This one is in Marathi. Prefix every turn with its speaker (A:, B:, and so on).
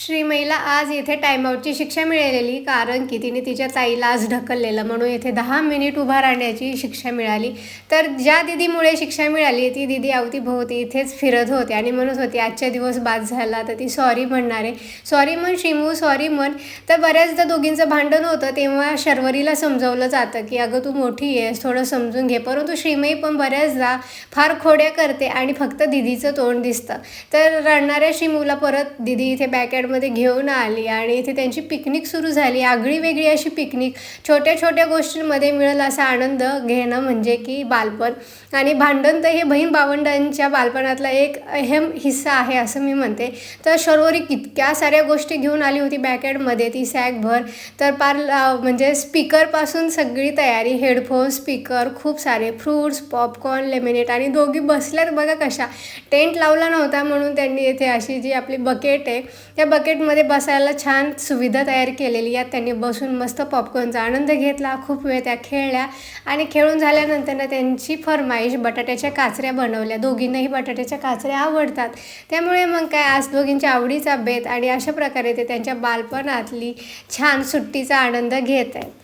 A: श्रीमईला आज येथे टाईमआउटची शिक्षा मिळालेली कारण की तिने तिच्या ताईला आज ढकललेलं. म्हणून येथे दहा मिनिट उभा राहण्याची शिक्षा मिळाली. तर ज्या दिदीमुळे शिक्षा मिळाली ती दिदी अवतीभोवती इथेच फिरत होते आणि म्हणत होती आजच्या दिवस बाद झाला तर ती सॉरी म्हणणार आहे. सॉरी म्हण श्रीमू सॉरी म्हण. तर बऱ्याचदा दोघींचं भांडण होतं तेव्हा शर्वरीला समजवलं जातं की अगं तू मोठी आहेस थोडं समजून घे. परंतु श्रीमई पण बऱ्याचदा फार खोड्या करते आणि फक्त दिदीचं तोंड दिसतं. तर रडणाऱ्या श्रीमूला परत दिदी इथे मार्केटमध्ये घेऊन आली आणि इथे त्यांची पिकनिक सुरू झाली. आगळी वेगळी अशी पिकनिक. छोट्या छोट्या गोष्टींमध्ये मिळेल असा आनंद घेणं म्हणजे की बालपण. आणि भांडण तर हे बहीण भावंडांच्या बालपणातला एक अहम हिस्सा आहे असं मी म्हणते. तर शर्वरी कितक्या साऱ्या गोष्टी घेऊन आली होती बॅकेटमध्ये ती सॅकभर तर पार म्हणजे स्पीकरपासून सगळी तयारी हेडफोन स्पीकर खूप सारे फ्रूट्स पॉपकॉर्न लेमिनेट आणि दोघी बसल्यात बघा कशा. टेंट लावला नव्हता म्हणून त्यांनी इथे अशी जी आपली बकेट आहे त्या बकेटमध्ये बसायला छान सुविधा तयार केलेली यात त्यांनी बसून मस्त पॉपकॉर्नचा आनंद घेतला. खूप वेळ त्या खेळल्या आणि खेळून झाल्यानंतर ना त्यांची फरमाईश बटाट्याच्या काचऱ्या बनवल्या. दोघींनाही बटाट्याच्या काचऱ्या आवडतात. त्यामुळे मग काय आज दोघींच्या आवडीचा बेत आणि अशा प्रकारे ते त्यांच्या बालपणातली छान सुट्टीचा आनंद घेत आहेत.